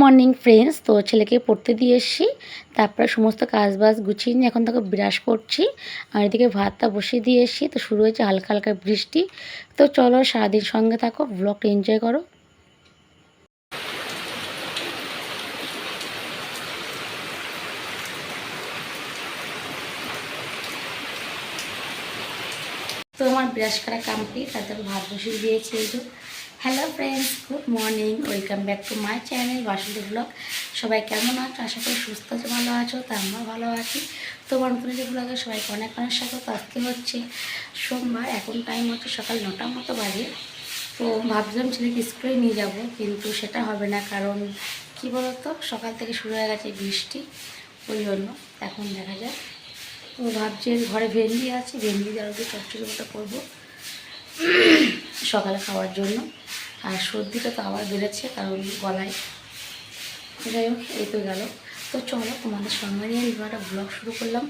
Morning friends, তো ছেলেকে পড়তে দিয়ে এসেছি। তারপরে সমস্ত কাজ বাজ গুছিয়ে নিয়ে এখন তাকে ব্রাশ করছি। আর এদিকে ভাতটা বসিয়ে দিয়ে এসেছি, তো শুরু হয়েছে হালকা হালকা বৃষ্টি। তো চলো সারাদিন সঙ্গে থাকো ব্লগটা এনজয় করো। তো আমার ব্রাশ করা আর তারপর ভাত বসিয়ে দিয়েছি এই hello friends good morning welcome back to my channel Basanti blog সবাই কেমন আছো? আশা করি সুস্থ আছো, ভালো আছো, তা আমরা ভালো আছি। তোমার নতুন যে ব্লগে সবাইকে অনেক অনেক স্বাগত। আজকে হচ্ছে সোমবার, এখন টাইম হচ্ছে সকাল নটার মতো বাজে। তো ভাবছিলাম ছেলেকে স্কুলে নিয়ে যাব, কিন্তু সেটা হবে না, কারণ কি বলতো? সকাল থেকে শুরু হয়ে গেছে বৃষ্টি, ওই জন্য এখন দেখা যায় তো ভাবছি ঘরে ভেন্ডি আছে, ভেন্ডি দিয়ে আরও মতো করব সকালে খাওয়ার জন্য। আর সর্দিটা তো আবার বেড়েছে, কারণ গলায়। যাই হোক, এই তো গেল। তো চলো, তোমাদের সঙ্গে নিয়ে আমি একটা ব্লগ শুরু করলাম।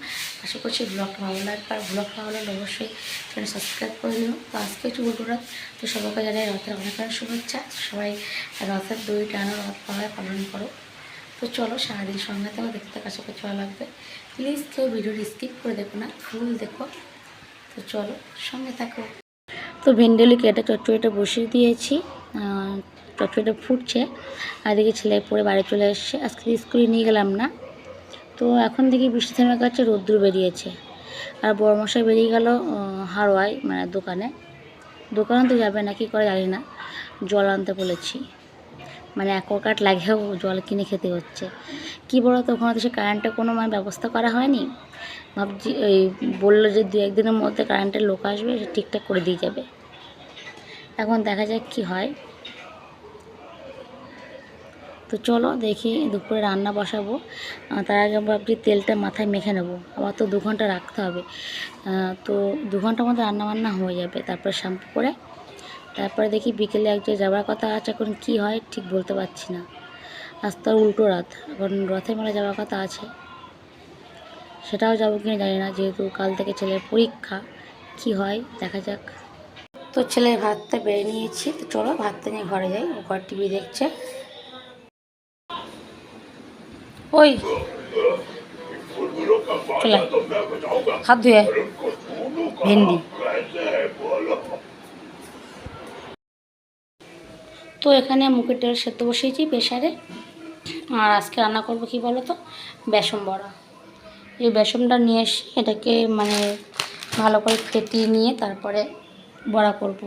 আশা করছি ব্লগটা ভালো লাগবে, আর ব্লগ ভালো লাগলে অবশ্যই চ্যানেল সাবস্ক্রাইব করে নিও। তো আজকে একটু উল্টো রাত। তো সবাইকে জানাই রথের অনেক অনেক শুভেচ্ছা। সবাই রথের দই টানো রথ পাড়ায় পালন করো। তো চলো, সারাদিন সঙ্গে থাকো, দেখতে আশা করছি ভালো লাগবে। প্লিজ কেউ ভিডিওটি স্কিপ করে দেখো না ফুল দেখো। তো চলো, সঙ্গে থাকো। তো ভেন্ডেলি কেটে চচ্চড়িটা বসিয়ে দিয়েছি। চচ্চড়িটা ফুটছে। আর এদিকে ছেলে পরে বাড়ি চলে এসছে। আজকে স্কুলে নিয়ে গেলাম না। তো এখন দেখি বৃষ্টি থেমে গেছে, রোদ্দুর বেরিয়েছে। আর বড়মশাই বেরিয়ে গেল হারোয়ায় মানে দোকানে। দোকানে তো যাবে না, কি করে জানি না। জল আনতে বলেছি। মানে অ্যাকোয়াগার্ড লাগেও জল কিনে খেতে হচ্ছে। কি বলো তো ওখানে তো সে কারেন্টের কোনো মানে ব্যবস্থা করা হয়নি। ভাবছি, এই বলল যে দু একদিনের মধ্যে কারেন্টের লোক আসবে, সে ঠিকঠাক করে দিয়ে যাবে। এখন দেখা যাক কি হয়। তো চলো দেখি দুপুরে রান্না বসাবো। তার আগে ভাবছি তেলটা মাথায় মেখে নেব। আবার তো দু ঘণ্টা রাখতে হবে। তো দু ঘণ্টার মধ্যে রান্না বান্না হয়ে যাবে। তারপরে শ্যাম্পু করে, তারপরে দেখি বিকেলে এক জায়গায় যাওয়ার কথা আছে, এখন কি হয় ঠিক বলতে পারছি না। আজ তো উল্টো রাত, এখন রথের মেলা যাওয়ার কথা আছে। সেটাও যাব কিনা জানি না, যেহেতু কাল থেকে ছেলের পরীক্ষা, কি হয় দেখা যাক। তো ছেলের ভাতটা বেড়ে নিয়েছি, তো চলো ভাতটা নিয়ে ঘরে যাই, ও ঘর টিভি দেখছে। ওই। হাত ধুয়ে ভেন্ডি। তো এখানে মুখের ডাল সেদ্ধ বসিয়েছি প্রেশারে আর আজকে রান্না করব কি বলো তো বেসন বড়া। এই বেসনটা নিয়ে এসে এটাকে মানে ভালো করে ফেটিয়ে নিয়ে তারপরে বড়া করব।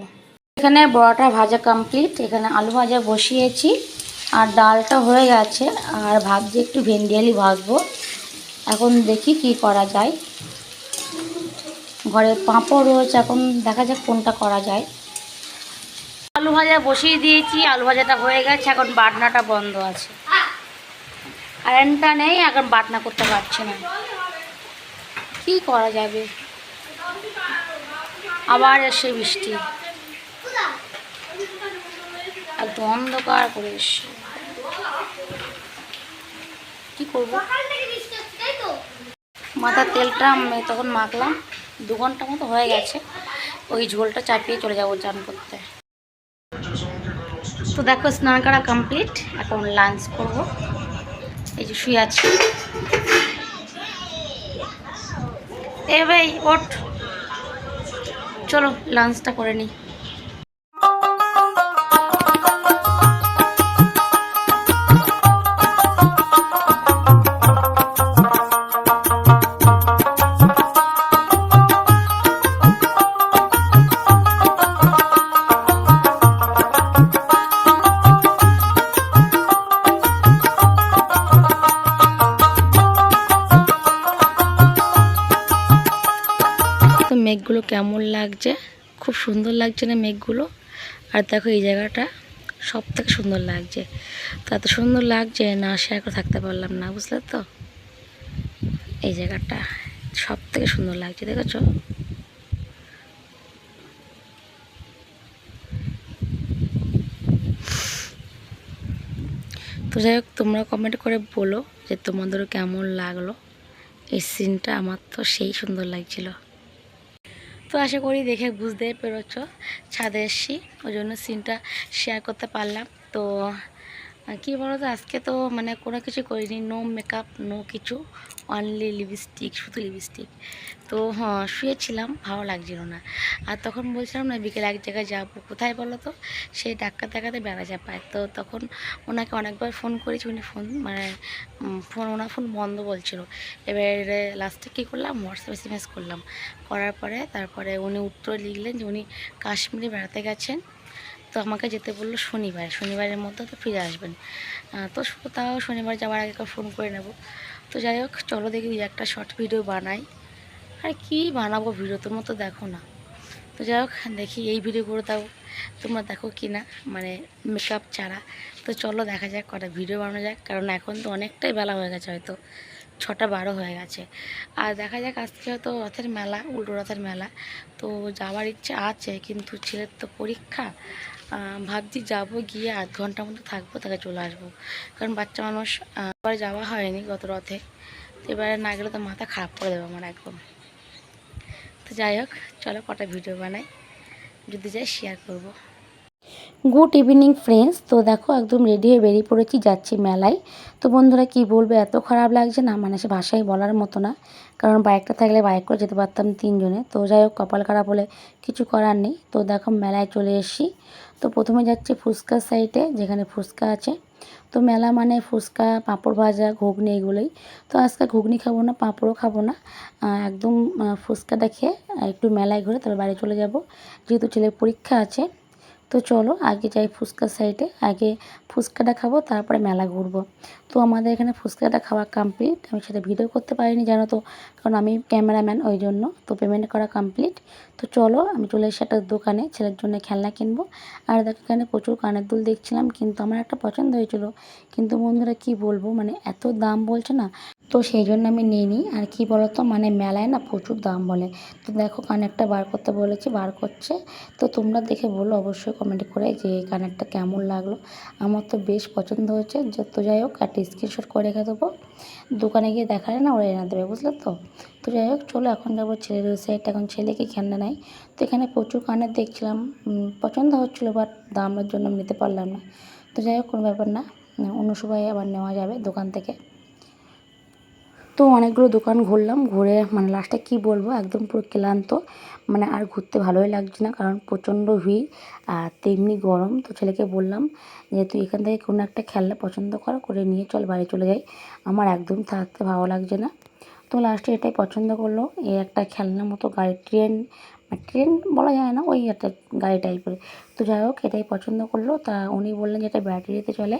এখানে বড়াটা ভাজা কমপ্লিট এখানে আলু ভাজা বসিয়েছি। আর ডালটা হয়ে গেছে। আর ভাবছি একটু ভেন্ডি আলু ভাজবো। এখন দেখি কি করা যায়। ঘরে পাঁপড় রয়েছে। এখন দেখা যাক কোনটা করা যায়। আলু ভাজা বসিয়ে দিয়েছি। আলু ভাজাটা হয়ে গেছে। এখন বাটনাটা বন্ধ আছে। কারেন্টটা নেই। এখন বাটনা করতে পারছে না। কি করা যাবে? আবার এসে বৃষ্টি। একদম অন্ধকার করে এসছে কি করব? মাথার তেলটা আমি তখন মাখলাম। দু ঘণ্টা মতো হয়ে গেছে। ওই ঝোলটা চাপিয়ে চলে যাব চান করতে। তো দেখো, স্নান করা কমপ্লিট এখন লাঞ্চ করব। এই যে শুয়ে আছি। এ ভাই, ওঠ। চলো লাঞ্চটা করে নিই। কেমন লাগছে? খুব সুন্দর লাগছে না মেঘগুলো? আর দেখো এই জায়গাটা সব থেকে সুন্দর লাগছে। তো এত সুন্দর লাগছে না শেয়ার করে থাকতে পারলাম না, বুঝলে তো? এই জায়গাটা সব থেকে সুন্দর লাগছে, দেখেছ? তো যাই হোক, তোমরা কমেন্ট করে বলো যে তোমাদেরও কেমন লাগল? এই সিনটা আমার তো সেই সুন্দর লাগছিল। তো আশা করি দেখে বুঝতে পেরেছ, ছাদে এসছি ওই জন্য সিনটা শেয়ার করতে পারলাম। তো কি বলো তো আজকে তো মানে কোনো কিছু করিনি নো মেকআপ নো কিছু। অনলি লিপস্টিক শুধু লিপস্টিক তো হ্যাঁ শুয়েছিলাম, ভালো লাগছিল না। আর তখন বলছিলাম না, বিকেলে এক জায়গায় যাব। কোথায় বলো তো? সেই ডাক্তার দেখাতে বেড়া চাপায়। তো তখন ওনাকে অনেকবার ফোন করেছি, উনি ফোন মানে ফোন ওনার ফোন বন্ধ বলছিল। এবারে লাস্টে কী করলাম? হোয়াটসঅ্যাপ এস করলাম। করার পরে তারপরে উনি উত্তর লিখলেন যে, উনি কাশ্মীরে বেড়াতে গেছেন। তো আমাকে যেতে বলল শনিবার। শনিবারের মধ্যে তো ফিরে আসবেন। তো তাও শনিবার যাওয়ার আগে ফোন করে নেব। তো যাই হোক, চলো দেখি একটা শর্ট ভিডিও বানাই। আর কি বানাবো ভিডিও তোমরা তো দেখো না। তো যাই হোক, দেখি এই ভিডিও করে দাও, তোমরা দেখো কি না মানে মেকআপ ছাড়া। তো চলো দেখা যাক কটা ভিডিও বানানো যাক, কারণ এখন তো অনেকটাই বেলা হয়ে গেছে হয়তো। ছটা বারো হয়ে গেছে। আর দেখা যাক আজকে হয়তো রথের মেলা উল্টো রথের মেলা। তো যাওয়ার ইচ্ছে আছে কিন্তু ছেলের তো পরীক্ষা। ভাবছি যাব গিয়ে আধ ঘণ্টার মতো থাকব তাকে চলে আসব। কারণ বাচ্চা মানুষ আহ, এবার যাওয়া হয়নি গত রথে। তো এবারে না গেলে তো মাথা খারাপ করে দেবে আমার একদম। তো যাই হোক চলো কটা ভিডিও বানাই। যদি যাই শেয়ার করব। গুড ইভিনিং ফ্রেন্ডস তো দেখো, একদম রেডি হয়ে বেরিয়ে পড়েছি, যাচ্ছি মেলায়। তো বন্ধুরা, কি বলবে, এত খারাপ লাগছে না মানে সে ভাষায় বলার মতো না। কারণ বাইকটা থাকলে বাইক করে যেতে পারতাম তিনজনে। তো যাই হোক, কপাল খারাপ হলে কিছু করার নেই। তো দেখো, মেলায় চলে এসেছি। তো প্রথমে যাচ্ছি ফুচকার সাইডে যেখানে ফুচকা আছে। তো মেলা মানে ফুচকা, পাঁপড় ভাজা, ঘুগনি এগুলোই। তো আজকে ঘুগনি খাব না, পাঁপড়ও খাব না। একদম ফুচকাটা খেয়ে একটু মেলায় ঘুরে তারপর বাড়ি চলে যাব। যেহেতু ছেলের পরীক্ষা আছে তো চলো, আগে যাই ফুচকার সাইডে আগে ফুচকাটা খাব, তারপরে মেলা ঘুরবো। তো আমাদের এখানে ফুচকাটা খাওয়া কমপ্লিট আমি সেটা ভিডিও করতে পারিনি, জানো তো। কারণ আমি ক্যামেরাম্যান ওই জন্য। তো পেমেন্ট করা কমপ্লিট তো চলো, আমি চলে এসে একটা দোকানে ছেলের জন্য খেলনা কিনবো। আর দেখো, এখানে প্রচুর কানের দুল দেখছিলাম, কিন্তু আমার একটা পছন্দ হয়েছিল। কিন্তু বন্ধুরা কি বলব মানে এত দাম বলছে না। তো সেই জন্য আমি নিয়ে নিই। আর কি বলতো মানে মেলায় না প্রচুর দাম বলে। তো দেখো কানেরটা বার করতে বলেছি, বার করছে। তো তোমরা দেখে বলো, অবশ্যই কমেন্ট করে যে এই কানেরটা কেমন লাগল। আমার তো বেশ পছন্দ হয়েছে। যত যাই হোক, একটা স্ক্রিনশট করে রেখে দেবো। দোকানে গিয়ে দেখালে না ওরা এনে দেবে, বুঝলে তো? তো যাই হোক, চলো এখন যাব ছেলের সাইড এখন ছেলেকে খেলনা নেয় তো এখানে প্রচুর কানের দেখছিলাম। পছন্দ হচ্ছিল বাট দামের জন্য নিতে পারলাম না। তো যাই হোক, কোনো ব্যাপার না। অন্য সময় আবার নেওয়া যাবে দোকান থেকে। তো অনেকগুলো দোকান ঘুরলাম, ঘুরে মানে লাস্টে কি বলব, একদম পুরো ক্লান্ত। মানে আর ঘুরতে ভালোই লাগছে না, কারণ প্রচণ্ড ভিড় আর তেমনি গরম। তো ছেলেকে বললাম যে, তুই এখান থেকে কোনো একটা খেলনা পছন্দ কর, করে নিয়ে চল, বাড়ি চলে যাই। আমার একদম থাকতে ভালো লাগছে না। তো লাস্টে এটাই পছন্দ করল এই একটা খেলনার মতো গাড়ি ট্রেন ট্রেন বলা যায় না, ওই একটা গাড়ি টাইপের তো যাই হোক, এটাই পছন্দ করল। তা উনি বললেন যে, এটা ব্যাটারিতে চলে।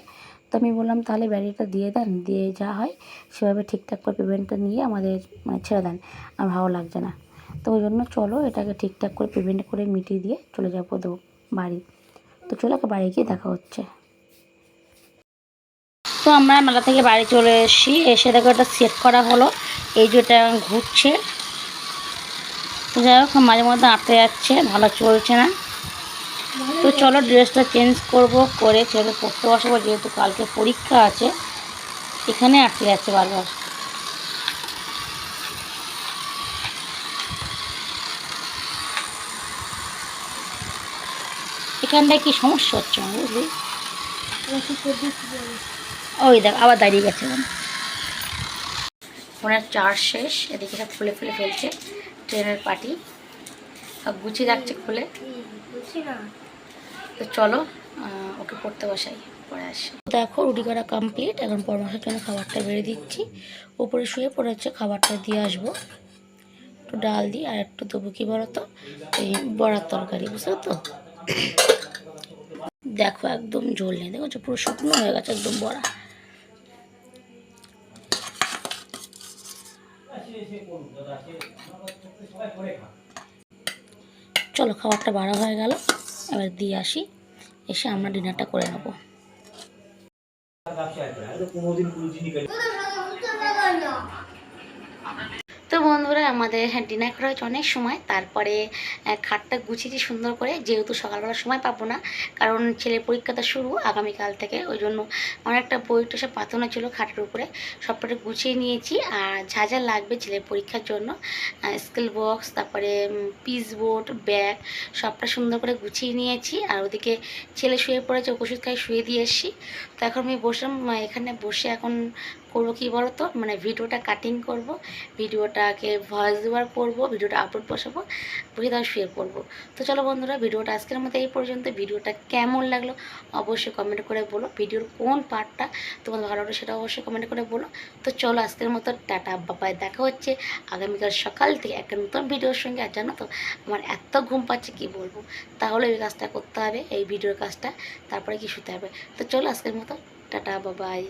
তো আমি বললাম, তাহলে ব্যাটারিটা দিয়ে দেন, দিয়ে যা হয়, সেভাবে ঠিকঠাক করে পেমেন্টটা নিয়ে আমাদের মানে ছেড়ে দেন, আর ভালো লাগছে না। তো ওই জন্য চলো এটাকে ঠিকঠাক করে পেমেন্ট করে মিটিয়ে দিয়ে চলে যাব দো বাড়ি। তো চলো বাড়ি গিয়ে দেখা হচ্ছে। তো আমরা মেলা থেকে বাড়ি চলে এসেছি। এসে দেখো এটা সেট করা হলো। এই যে এটা ঘুরছে। তো যাই হোক, মাঝে মধ্যে আটকে যাচ্ছে, ভালো চলছে না। তো চলো ড্রেসটা চেঞ্জ করব, করে ছেলে পড়তে বসবো, যেহেতু কালকে পরীক্ষা আছে। এখানে আটকে যাচ্ছে বারবার। এখানটায় কি সমস্যা হচ্ছে আমার বুঝলি? ওই দেখ, আবার দাঁড়িয়ে গেছে ওনার চার্জ শেষ, এদিকে সব খুলে খুলে ফেলছে, ট্রেনের পাটি। সব গুছিয়ে যাচ্ছে খুলে। তো চলো ওকে পড়তে বসাই, পরে আসি। দেখো, রুটি করা কমপ্লিট এখন পরামর্শের জন্য খাবারটা বেড়ে দিচ্ছি। উপরে শুয়ে পরে হচ্ছে খাবারটা দিয়ে আসব। একটু ডাল দিই, আর একটু দেবো কি বলো তো এই বড়ার তরকারি, বুঝলো তো? দেখো, একদম ঝোল নেই দেখো পুরো শুকনো হয়ে গেছে একদম বড়া। চলো, খাবারটা বাড়া হয়ে গেল। এবার দিয়ে আসি এসে আমরা ডিনারটা করে নেব। তো বন্ধুরা, আমাদের হ্যাঁ ডিনার করা হয়েছে অনেক সময়। তারপরে খাটটা গুছিয়েছি সুন্দর করে। যেহেতু সকালবেলা সময় পাবো না, কারণ ছেলের পরীক্ষাটা শুরু আগামীকাল থেকে। ওই জন্য অনেকটা বইটা সব পাতানো ছিল খাটের উপরে। সবটা গুছিয়ে নিয়েছি। আর যা যা লাগবে ছেলের পরীক্ষার জন্য স্কেল বক্স, তারপরে পিস বোর্ড, ব্যাগ, সবটা সুন্দর করে গুছিয়ে নিয়েছি। আর ওদিকে ছেলে শুয়ে পড়েছে, ওষুধ খাই, শুয়ে দিয়ে এসছি। তো এখন আমি বসলাম এখানে বসে এখন করব কি বলো তো মানে ভিডিওটা কাটিং করব, ভিডিওটাকে ভয়েস ওভার করব, ভিডিওটা আপলোড বসাবো, বসে তার শুয়ে পড়ব। তো চলো বন্ধুরা, ভিডিওটা আজকের মতো এই পর্যন্ত। ভিডিওটা কেমন লাগল অবশ্যই কমেন্ট করে বলো। ভিডিওর কোন পার্টটা তোমাদের ভালো লাগল সেটা অবশ্যই কমেন্ট করে বলো। তো চলো আজকের মতো, টাটা বাবাই দেখা হচ্ছে আগামীকাল সকাল থেকে একটা নতুন ভিডিওর সঙ্গে। আর জানো তো, আমার এত ঘুম পাচ্ছে, কি বলব? তাহলে এই কাজটা করতে হবে, এই ভিডিওর কাজটা, তারপরে কি শুতে হবে। তো চলো আজকের মতো, টাটা বাবাই